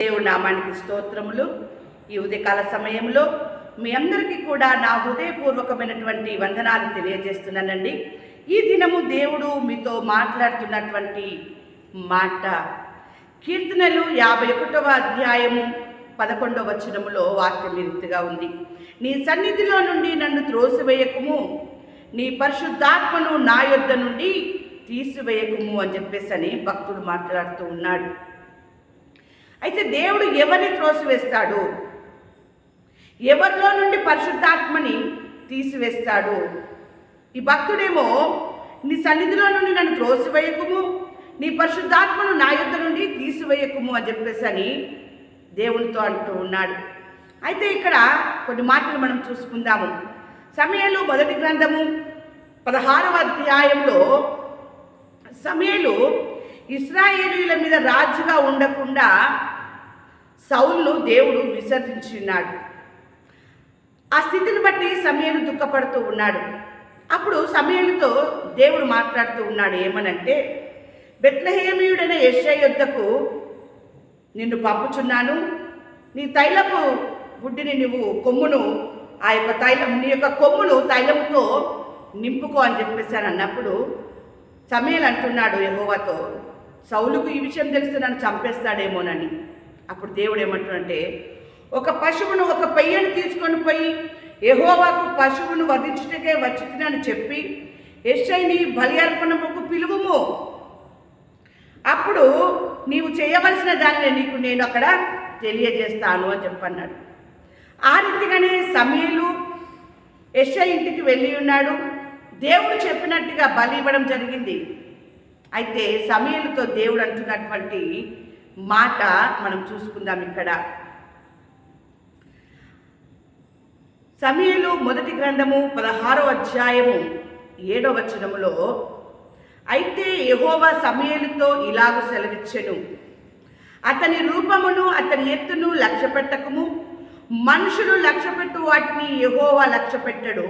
దేవుడి నామానికి స్తోత్రములు. ఈ ఉదయకాల సమయంలో మీ అందరికీ కూడా నా హృదయపూర్వకమైనటువంటి వందనాలు తెలియజేస్తున్నానండి. ఈ దినము దేవుడు మీతో మాట్లాడుతున్నటువంటి మాట. కీర్తనలు యాభై ఒకటవ అధ్యాయము పదకొండవ వచనములో వాక్యం ఈ రీతిగా ఉంది. నీ సన్నిధిలో నుండి నన్ను త్రోసివేయకుము. నీ పరిశుద్ధాత్మను నా యొద్ద నుండి తీసివేయకుము అని చెప్పేసి అని భక్తుడు మాట్లాడుతూ ఉన్నాడు. అయితే దేవుడు ఎవరిని త్రోసివేస్తాడు? ఎవరిలో నుండి పరిశుద్ధాత్మని తీసివేస్తాడు? ఈ భక్తుడేమో నీ సన్నిధిలో నుండి నన్ను త్రోసివేయకుము నీ పరిశుద్ధాత్మను నా యుద్ధ నుండి తీసివేయకుము అని చెప్పేసి అని దేవునితో అంటూ ఉన్నాడు. అయితే ఇక్కడ కొన్ని మాటలు మనం చూసుకుందాము. సమయంలో మొదటి గ్రంథము పదహారవ అధ్యాయంలో సమయలు ఇస్రాయేలీల మీద రాజుగా ఉండకుండా సౌల్ను దేవుడు విసర్జించున్నాడు ఆ స్థితిని బట్టి సమయను దుఃఖపడుతూ ఉన్నాడు. అప్పుడు సమయలతో దేవుడు మాట్లాడుతూ ఉన్నాడు ఏమనంటే బెత్లహేమియుడైన యశ్య యుద్ధకు నిన్ను పంపుచున్నాను. నీ తైలపు గుడ్డిని నువ్వు కొమ్మును ఆ యొక్క తైలం నీ యొక్క కొమ్మును తైలముతో నింపుకో అని చెప్పేసి అని అన్నప్పుడు సమయలు అంటున్నాడు యహోవాతో సౌలుకు ఈ విషయం తెలిస్తే నన్ను చంపేస్తాడేమోనని. అప్పుడు దేవుడు ఏమంటాడంటే ఒక పశువును ఒక పెయ్యను తీసుకొని పోయి యహోవాకు పశువును వధించుటకే వచ్చినని చెప్పి యశ్ఐని బలి అర్పణముకు పిలువుము. అప్పుడు నీవు చేయవలసిన దానిని నీకు నేను అక్కడ తెలియజేస్తాను అని చెప్పన్నాడు. ఆ రీతిగానే సమీలు ఎస్ఐ ఇంటికి వెళ్ళి ఉన్నాడు. దేవుడు చెప్పినట్టుగా బలి ఇవ్వడం జరిగింది. అయితే సమీలతో దేవుడు అంటున్నటువంటి మాట మనం చూసుకుందాం ఇక్కడ. సమయలు మొదటి గ్రంథము పదహారో అధ్యాయము ఏడవ వచనములో అయితే యెహోవా సమయలతో ఇలాగ సెలవిచ్చెను. అతని రూపమును అతని ఎత్తును లక్ష్య పెట్టకము. మనుషులు లక్ష్యపెట్టు వాటిని యహోవా లక్ష్యపెట్టడు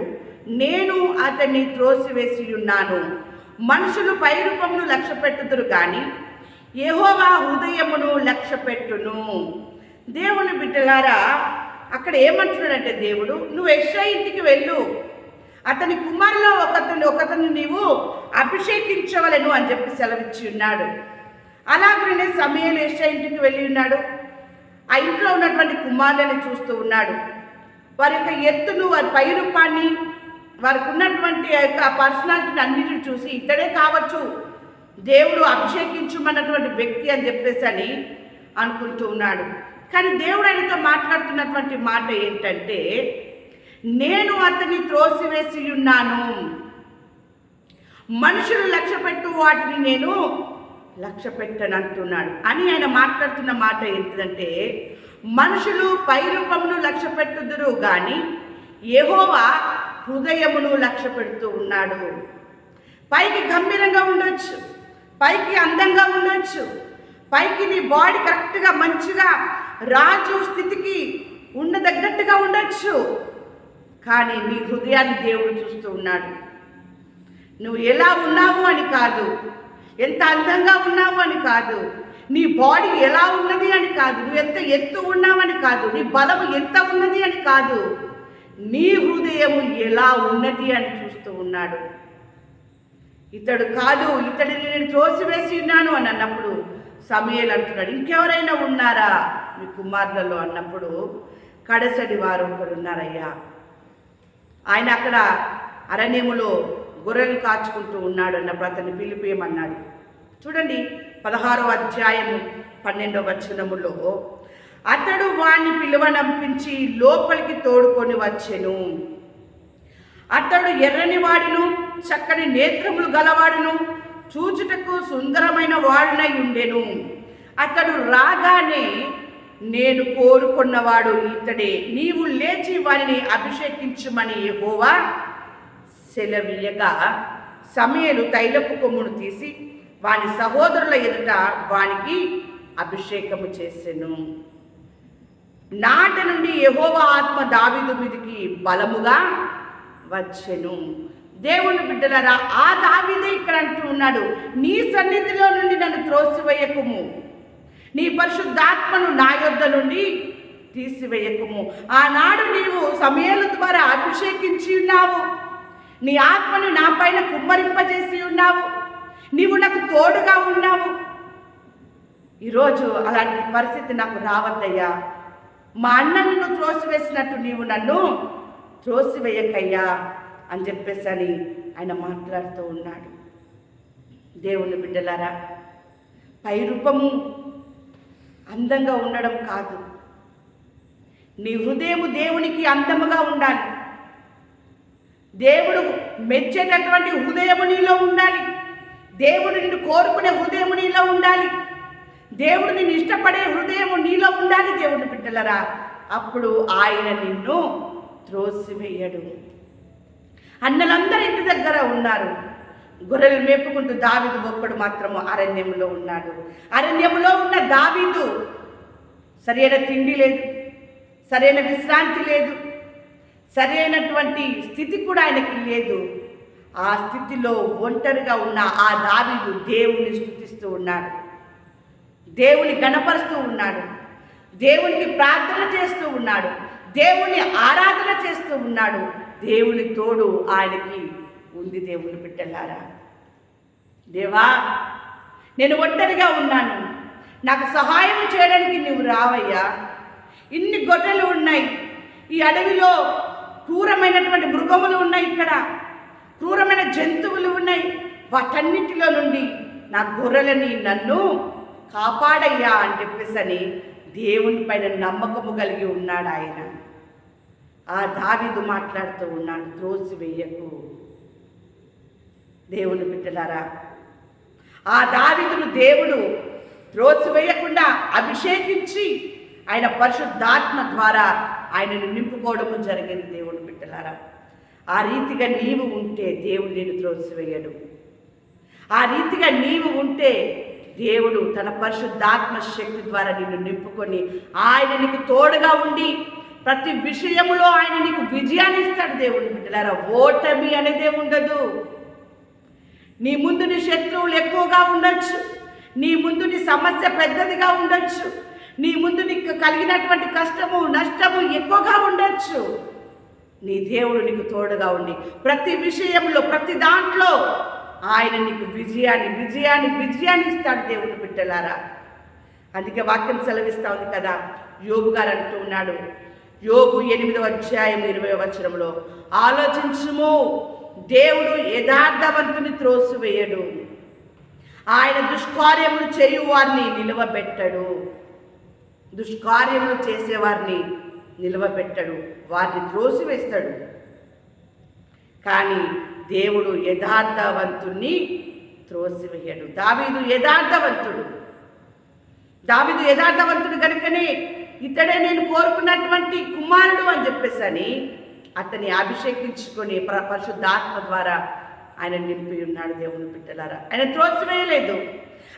నేను అతన్ని త్రోసివేసి ఉన్నాను మనుషులు పై రూపమును లక్ష్యపెట్టుదురు కానీ యెహోవా హృదయమును లక్ష్య పెట్టును దేవుని బిడ్డలారా అక్కడ ఏమంటున్నాడంటే దేవుడు నువ్వు యెష ఇంటికి వెళ్ళు. అతని కుమారులో ఒకతను ఒకతను నీవు అభిషేకించవలను అని చెప్పి సెలవిచ్చి ఉన్నాడు. అలాగనే సమయం యెష ఇంటికి వెళ్ళి ఉన్నాడు. ఆ ఇంట్లో ఉన్నటువంటి కుమారులను చూస్తూ ఉన్నాడు. వారి యొక్క ఎత్తును వారి పై రూపాన్ని వారికి ఉన్నటువంటి ఆ యొక్క పర్సనాలిటీని అన్నిటిని చూసి ఇతడే కావచ్చు. దేవుడు అభిషేకించమన్నటువంటి వ్యక్తి అని చెప్పేసి అని అనుకుంటూ ఉన్నాడు. కానీ దేవుడు ఆయనతో మాట్లాడుతున్నటువంటి మాట ఏంటంటే నేను అతన్ని త్రోసివేసి ఉన్నాను. మనుషులు లక్ష్య పెట్టు వాటిని నేను లక్ష్య పెట్టను అంటున్నాడు. అని ఆయన మాట్లాడుతున్న మాట ఏంటిదంటే మనుషులు పై రూపమును లక్ష్య పెట్టుదురు కానీ ఏహోవా హృదయమును లక్ష్య పెడుతూ ఉన్నాడు. పైకి గంభీరంగా ఉండొచ్చు. పైకి అందంగా ఉండొచ్చు. పైకి నీ బాడీ కరెక్ట్గా మంచిగా రాజు స్థితికి ఉండదగ్గట్టుగా ఉండొచ్చు. కానీ నీ హృదయాన్ని దేవుడు చూస్తూ ఉన్నాడు. నువ్వు ఎలా ఉన్నావు అని కాదు. ఎంత అందంగా ఉన్నావు అని కాదు. నీ బాడీ ఎలా ఉన్నది అని కాదు. నువ్వు ఎంత ఎత్తు ఉన్నావని కాదు. నీ బలం ఎంత ఉన్నది అని కాదు. నీ హృదయం ఎలా ఉన్నది అని చూస్తూ ఉన్నాడు. ఇతడు కాదు ఇతడిని నేను త్రోసివేసి ఉన్నాను అని అన్నప్పుడు సమయలు అంటున్నాడు. ఇంకెవరైనా ఉన్నారా? మీ కుమారులలో అన్నప్పుడు కడసడి వారు ఒకరు ఉన్నారయ్యా. ఆయన అక్కడ అరణ్యములో గొర్రెలు కాచుకుంటూ ఉన్నాడు అన్నప్పుడు అతన్ని పిలిపేయమన్నాడు చూడండి పదహారవ అధ్యాయము పన్నెండవ వచనములో అతడు వాణ్ణి పిలువనంపించి లోపలికి తోడుకొని వచ్చెను. అతడు ఎర్రని వాడును చక్కని నేత్రములు గలవాడును. చూచుటకు సుందరమైన వాడునై ఉండెను. అతడు రాగానే నేను కోరుకున్నవాడు ఇతడే. నీవు లేచి వారిని అభిషేకించమని యెహోవా సెలవీయగా సమయలు తైలపు కొమ్మును తీసి వాని సహోదరుల ఎదుట వానికి అభిషేకము చేసెను. నాట నుండి యహోవా ఆత్మ దావిదు మీదికి బలముగా వచ్చెను. దేవుని బిడ్డలారా ఆ దావిదే ఇక్కడ అంటూ ఉన్నాడు నీ సన్నిధిలో నుండి నన్ను త్రోసివేయకుము. నీ పరిశుద్ధాత్మను నా యొద్ద నుండి తీసివేయకుము. ఆనాడు నీవు సమయాల ద్వారా అభిషేకించి ఉన్నావు. నీ ఆత్మను నా పైన కుమ్మరింపజేసి ఉన్నావు. నీవు నాకు తోడుగా ఉన్నావు. ఈరోజు అలాంటి పరిస్థితి నాకు రావద్దయ్యా. మా అన్నను నువ్వు త్రోసివేసినట్టు నీవు నన్ను త్రోసివేయకయ్యా. అని చెప్పేసి అని ఆయన మాట్లాడుతూ ఉన్నాడు. దేవుని బిడ్డలారా పై రూపము అందంగా ఉండడం కాదు. నీ హృదయము దేవునికి అందముగా ఉండాలి. దేవుడు మెచ్చేటటువంటి హృదయము నీలో ఉండాలి. దేవుడు నిన్ను కోరుకునే హృదయము నీలో ఉండాలి. దేవుడు నిన్ను ఇష్టపడే హృదయము నీలో ఉండాలి దేవుని బిడ్డలరా. అప్పుడు ఆయన నిన్ను త్రోసివేయడు. అన్నలందరి ఇంటి దగ్గర ఉన్నారు. గొర్రెలు మేపుకుంటూ దావీదు ఒక్కడు మాత్రము అరణ్యంలో ఉన్నాడు. అరణ్యంలో ఉన్న దావీదు సరైన తిండి లేదు సరైన విశ్రాంతి లేదు సరైనటువంటి స్థితి కూడా ఆయనకి లేదు. ఆ స్థితిలో ఒంటరిగా ఉన్న ఆ దావీదు దేవుని స్థుతిస్తూ ఉన్నాడు. దేవుని గణపరుస్తూ ఉన్నాడు. దేవునికి ప్రార్థన చేస్తూ ఉన్నాడు. దేవుణ్ణి ఆరాధన చేస్తూ ఉన్నాడు. దేవుని తోడు ఆయనకి ఉంది దేవుని బిడ్డలారా. దేవా నేను ఒంటరిగా ఉన్నాను. నాకు సహాయం చేయడానికి నువ్వు రావయ్యా. ఇన్ని గొర్రెలు ఉన్నాయి. ఈ అడవిలో క్రూరమైనటువంటి మృగములు ఉన్నాయి ఇక్కడ. క్రూరమైన జంతువులు ఉన్నాయి. వాటన్నిటిలో నుండి నా గొర్రెలని నన్ను కాపాడయ్యా అని చెప్పేసి అని దేవుని పైన నమ్మకము కలిగి ఉన్నాడు ఆయన. ఆ దావీదు మాట్లాడుతూ ఉన్నాడు త్రోసి వెయ్యకు దేవుని బిడ్డలారా ఆ దావిదును దేవుడు త్రోసివేయకుండా అభిషేకించి ఆయన పరిశుద్ధాత్మ ద్వారా ఆయనను నింపుకోవడము జరిగింది దేవుని బిడ్డలారా. ఆ రీతిగా నీవు ఉంటే దేవుడు నేను త్రోసివేయడు ఆ రీతిగా నీవు ఉంటే దేవుడు తన పరిశుద్ధాత్మ శక్తి ద్వారా నిన్ను నింపుకొని ఆయన నీకు తోడుగా ఉండి ప్రతి విషయములో ఆయన నీకు విజయాన్ని ఇస్తాడు దేవుడు బిడ్డలారా. ఓటమి అనేదే ఉండదు. నీ ముందు నీ శత్రువులు ఎక్కువగా ఉండొచ్చు. నీ ముందు నీ సమస్య పెద్దదిగా ఉండొచ్చు. నీ ముందు నీకు కలిగినటువంటి కష్టము నష్టము ఎక్కువగా ఉండొచ్చు. నీ దేవుడు నీకు తోడుగా ఉండి ప్రతి విషయంలో ప్రతి దాంట్లో ఆయన నీకు విజయాన్ని విజయాన్ని విజయాన్ని ఇస్తాడు దేవుని బిడ్డలారా. అందుకే వాక్యం సెలవిస్తా ఉంది కదా. యోబు గారు అంటూ ఉన్నాడు యోబు ఎనిమిదవ అధ్యాయం ఇరవై వచనంలో ఆలోచించుము దేవుడు యథార్థవంతుని త్రోసివేయడు. ఆయన దుష్కార్యములు చేయువారిని నిలవబెట్టడు. దుష్కార్యములు చేసేవారిని నిలవబెట్టడు. వారిని త్రోసివేస్తాడు. కానీ దేవుడు యథార్థవంతుణ్ణి త్రోసివేయడు. దావీదు యథార్థవంతుడు. దావీదు యథార్థవంతుడు కనుకనే ఇతడే నేను కోరుకున్నటువంటి కుమారుడు అని చెప్పేసి అని అతన్ని అభిషేకించుకొని ప్ర- పరిశుద్ధాత్మ ద్వారా ఆయన నింపి ఉన్నాడు దేవుని బిడ్డలారా. ఆయన త్రోసివేయలేదు.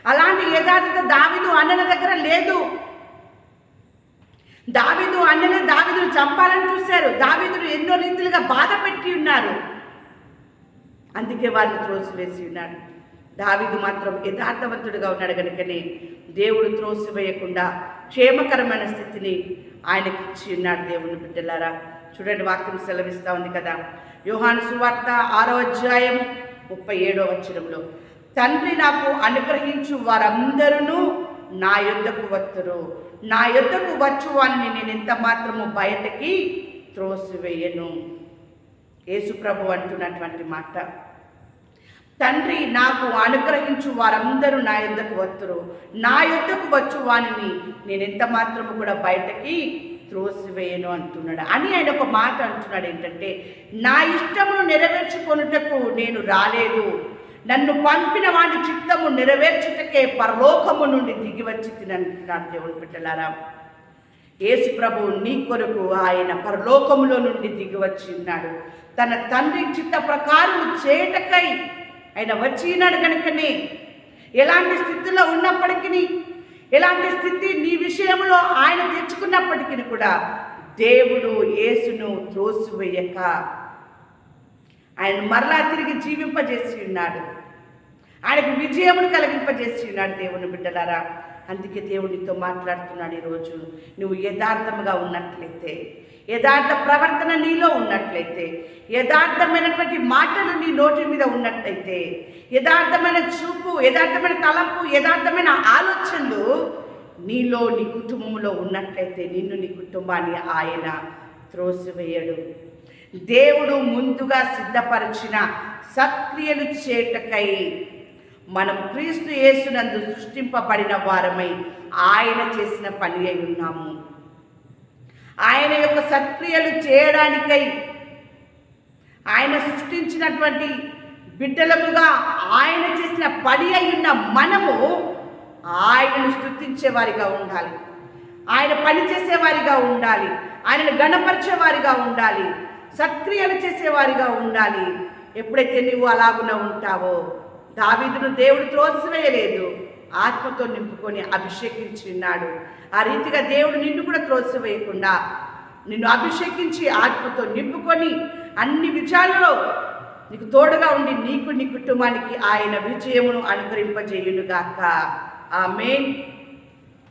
అలాంటి యథార్థత దావిదు అన్నల దగ్గర లేదు. దావిదు అన్నలే దావిదును చంపాలని చూశారు. దావిదును ఎన్నో రీతిలుగా బాధ పెట్టి ఉన్నారు. అందుకే వారిని త్రోసివేసి ఉన్నాడు. దావిదు మాత్రం యథార్థవంతుడిగా ఉన్నాడు కనుకనే దేవుడు త్రోసివేయకుండా క్షేమకరమైన స్థితిని ఆయనకి ఇచ్చి ఉన్నాడు దేవుని బిడ్డలారా. చూడండి వాక్యం సెలవిస్తూ ఉంది కదా. యోహాను సువార్త ఆరో అధ్యాయం ముప్పై ఏడో వచ్చినంలో తండ్రి నాకు అనుగ్రహించు వారందరూ నా యొద్దకు వత్తురు. నా యొద్దకు వచ్చు వారిని నేను ఎంత మాత్రము బయటకి త్రోసివేయను. యేసుప్రభు అంటున్నటువంటి మాట. తండ్రి నాకు అనుగ్రహించు వారందరూ నా యుద్ధకు వత్తురు. నా యుద్ధకు వచ్చు వానిని నేను ఎంత మాత్రము కూడా బయటకి త్రోసివేయను అంటున్నాడు. అని ఆయన ఒక మాట అంటున్నాడు ఏంటంటే నా ఇష్టమును నెరవేర్చుకొనుటకు నేను రాలేదు. నన్ను పంపిన వాడి చిత్తము నెరవేర్చుటకే పరలోకము నుండి దిగి వచ్చి తినంటున్నాడు దేవుని బిడ్డలారా. యేసు ప్రభువు నీ కొరకు ఆయన పరలోకములో నుండి దిగి వచ్చి ఉన్నాడు తన తండ్రి చిత్త ప్రకారం చేయటకై ఆయన వచ్చినాడు కనుకనే ఎలాంటి స్థితిలో ఉన్నప్పటికీ ఎలాంటి స్థితి నీ విషయంలో ఆయన తెచ్చుకున్నప్పటికీ కూడా దేవుడు యేసును త్రోసివేయక. ఆయన మరలా తిరిగి జీవింపజేసి ఉన్నాడు. ఆయనకు విజయమును కలిగింపజేసి ఉన్నాడు దేవుని బిడ్డలారా. అందుకే దేవుడితో మాట్లాడుతున్నాడు ఈరోజు. నువ్వు యథార్థముగా ఉన్నట్లయితే యథార్థ ప్రవర్తన నీలో ఉన్నట్లయితే యథార్థమైనటువంటి మాటలు నీ నోటి మీద ఉన్నట్లయితే యథార్థమైన చూపు యథార్థమైన తలంపు యథార్థమైన ఆలోచనలు నీలో నీ కుటుంబంలో ఉన్నట్లయితే నిన్ను నీ కుటుంబాన్ని ఆయన త్రోసివేయడు. దేవుడు ముందుగా సిద్ధపరిచిన సత్క్రియలు చేటకై మనం క్రీస్తు యేసునందు సృష్టింపబడిన వారమై ఆయన చేసిన పని అయి ఉన్నాము. ఆయన యొక్క సత్క్రియలు చేయడానికై ఆయన సృష్టించినటువంటి బిడ్డలముగా ఆయన చేసిన పని అయి ఉన్న మనము ఆయనను స్థుతించేవారిగా ఉండాలి. ఆయన పని చేసేవారిగా ఉండాలి. ఆయనను గణపరిచేవారిగా ఉండాలి. సత్క్రియలు చేసేవారిగా ఉండాలి. ఎప్పుడైతే నువ్వు అలాగున ఉంటావో దావీదును దేవుడు త్రోసివేయలేదు. ఆత్మతో నింపుకొని అభిషేకించి ఉన్నాడు ఆ రీతిగా దేవుడు నిన్ను కూడా త్రోసివేయకుండా నిన్ను అభిషేకించి ఆత్మతో నింపుకొని అన్ని విజయాలలో నీకు తోడుగా ఉండి నీకు నీ కుటుంబానికి ఆయన విజయమును అనుగ్రహింపజేయునుగాక. ఆమెన్.